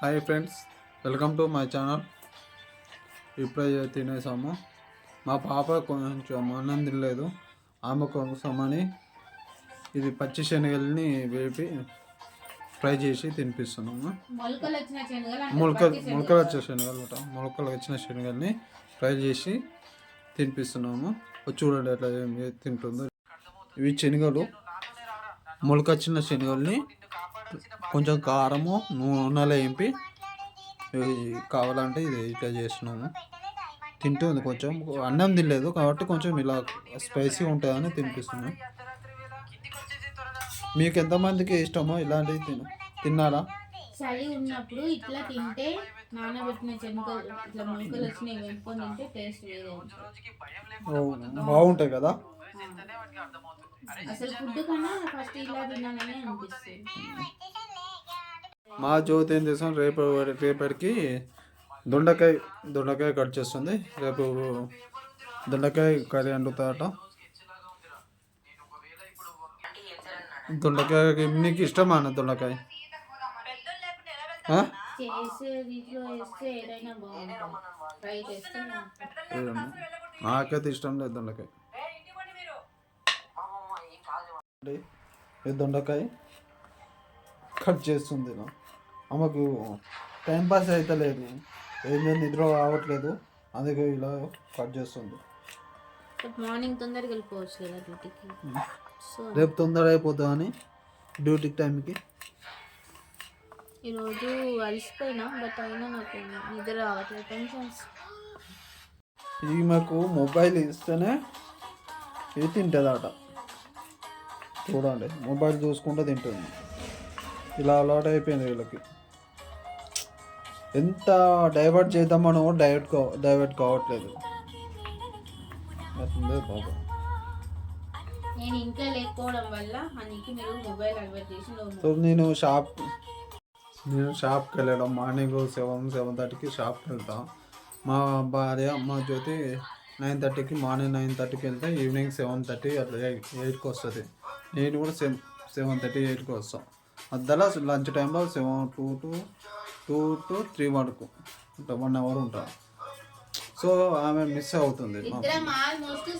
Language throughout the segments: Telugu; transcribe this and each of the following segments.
Hi friends welcome to my channel ఇప్పుడే తినేసాము. మా పాప కొంచెం అన్నం తినలేదు. ఆమె కోసమని ఇది పచ్చి శనగల్ని వేపి ఫ్రై చేసి తినిపిస్తున్నాము. మొలకలు వచ్చిన మొలక. మొలకలు వచ్చే శనగలు అంట. మొలకలు వచ్చిన శనగల్ని ఫ్రై చేసి తినిపిస్తున్నాము. చూడండి ఎట్లా ఏం తింటుందో. ఇవి శనగలు. మొలకొచ్చిన శనగల్ని కొంచెం కారము నూనెలో వేపి కావాలంటే ఇది ఇట్లా చేస్తున్నాము. తింటుంది కొంచెం. అన్నం తినలేదు కాబట్టి కొంచెం ఇలా స్పైసీగా ఉంటుందని తినిపిస్తున్నాం. మీకు ఎంతమందికి ఇష్టమో ఇలాంటివి తిన. తిన్నారా? చలి ఉన్నప్పుడు ఇట్లా తింటే నానబెట్టిన ఇట్లా మొలకలు వెంపుకొని తింటే టేస్ట్ వేరే బాగుంటాయి కదా? అసలు ఫుడ్ కన్నా ఫస్ట్ ఇలా తినాలని అనిపిస్తుంది. మా జ్యోతి ఏం చేస్తాం రేపు రేపటికి దొండకాయ దొండకాయ కట్ చేస్తుంది. రేపు దొండకాయ కర్రీ వండుతాట దొండకాయ నీకు ఇష్టమా అన్న దొండకాయ? ఏదైనా బాగుంటుంది చేస్తే. నాకైతే ఇష్టం లేదు దొండకాయ దొండకాయ కట్ చేస్తుంది నా. ఆమెకు టైం పాస్ అయితే లేదు ఏం నిద్ర రావట్లేదు అందుకే ఇలా కట్ చేస్తుంది మార్నింగ్ తొందరగా వెళ్ళిపోవచ్చు కదా డ్యూటీకి సో రేపు తొందర అయిపోతుంది అని డ్యూటీ టైంకి ఈరోజు అలసిపోయినా బట్ అయినా నాకు నిద్ర రావట్లేదు. టెన్షన్స్ ఈమెకు మొబైల్ ఇస్తేనే ఇది తింటుంది అట చూడండి మొబైల్ చూసుకుంటే తింటుంది. ఇలా అలవాటు అయిపోయింది వీళ్ళకి. ఎంత డైవర్ట్ చేద్దామనో డైవర్ట్ కా డైవర్ట్ కావట్లేదు. బాబా? నేను ఇంట్లో లేకపోవడం వల్ల మీరు మొబైల్ అలవాటు చేసి నేను షాప్ నేను షాప్కి వెళ్ళడం మార్నింగ్ సెవెన్ సెవెన్ థర్టీకి షాప్కి వెళ్తాం. మా భార్య మా జ్యోతి నైన్ థర్టీకి మార్నింగ్ నైన్ థర్టీకి వెళ్తే ఈవినింగ్ సెవెన్ థర్టీ అట్లా ఎయిట్ ఎయిట్కి వస్తుంది. నేను కూడా సెవెన్ సెవెన్ థర్టీ ఎయిట్కి వస్తాం. మధ్యలో లంచ్ టైంలో seven two to two to three వరకు ఉంటా వన్ అవర్ ఉంటా. సో ఆమె మిస్ అవుతుంది.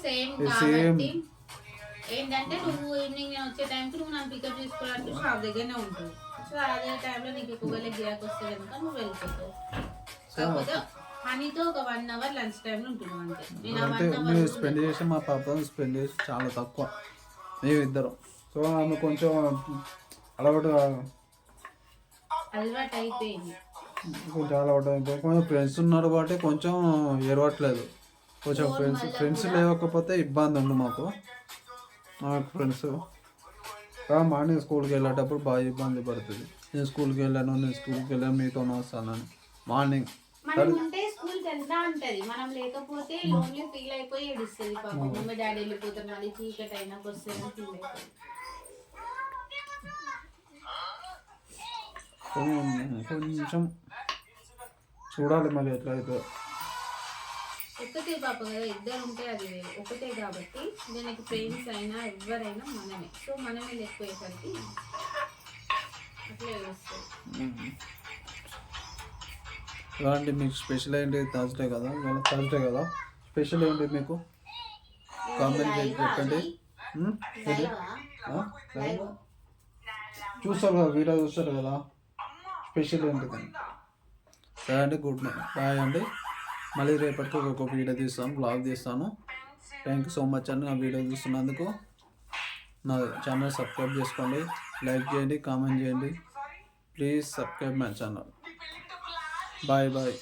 సేమ్ ఏంటంటే నువ్వు ఈవినింగ్ వచ్చే టైంకి నువ్వు నన్ను పికప్ చేసుకోవడానికి షాప్ దగ్గరనే ఉంటుంది సో అదే టైంలో నీకు ఒకవేళ గిరాక్ వస్తే కనుక నువ్వు వెళ్ళిపోతావు కాకపోతే హనీతో ఒక వన్ అవర్ లంచ్ టైంలో ఉంటున్నావు అంతే నేను ఆ అంటే వన్ మేము అవర్ స్పెండ్ చేసి మా పాప స్పెండ్ చేసి చాలా తక్కువ. మేము ఇద్దరం. సో ఆమె కొంచెం అలవాటు అలవాటు అయిపోయింది. కొంచెం అలవాటు అయిపోయి కొంచెం ఫ్రెండ్స్ ఉన్నారు కాబట్టి కొంచెం ఎరవట్లేదు కొంచెం ఫ్రెండ్స్ ఫ్రెండ్స్ లేకపోతే ఇబ్బంది ఉంది మాకు. నాకు మార్నింగ్ స్కూల్కి వెళ్ళేటప్పుడు బాగా ఇబ్బంది పడుతుంది. నేను స్కూల్కి వెళ్ళాను నేను స్కూల్కి వెళ్ళాను మీతో వస్తానని మార్నింగ్ మనం ఉంటే స్కూల్కి వెళ్తా ఉంటది. మనం లేకపోతే లోన్లీ ఫీల్ అయిపోయి ఏడుస్తుంది పాపం. మమ్మీ డాడీ వెళ్ళిపోతారు మళ్ళీ చీకటి అయినాక వస్తే ఫీల్ అవుతుంది కొంచెం చూడాలి మరి ఎట్లయితే. ఒక్కతే పాప కదా ఇద్దరు ఉంటే అది వేరు ఒకటే కాబట్టి దీనికి ఫ్రెండ్స్ అయినా ఎవరైనా మనమే. సో మనమే లేకపోయేసరికి అట్లే వస్తుంది. ఇలాంటి మీకు స్పెషల్ ఏంటి థర్స్డే కదా? ఇవాళ థర్స్డే కదా? స్పెషల్ ఏంటి మీకు? కామెంట్ చేసి చెప్పండి. ఏంటి? చూస్తారు కదా వీడియో చూస్తారు కదా? స్పెషల్ ఏంటిది సరే అండి గుడ్ నైట్. బాయ్ అండి. మళ్ళీ రేపటికి ఒక వీడియో తీస్తాను బ్లాగ్ తీస్తాను. థ్యాంక్ యూ సో మచ్ అండి నా వీడియో చూస్తున్నందుకు. నా ఛానల్ సబ్స్క్రైబ్ చేసుకోండి లైక్ చేయండి కామెంట్ చేయండి. Please subscribe my channel bye bye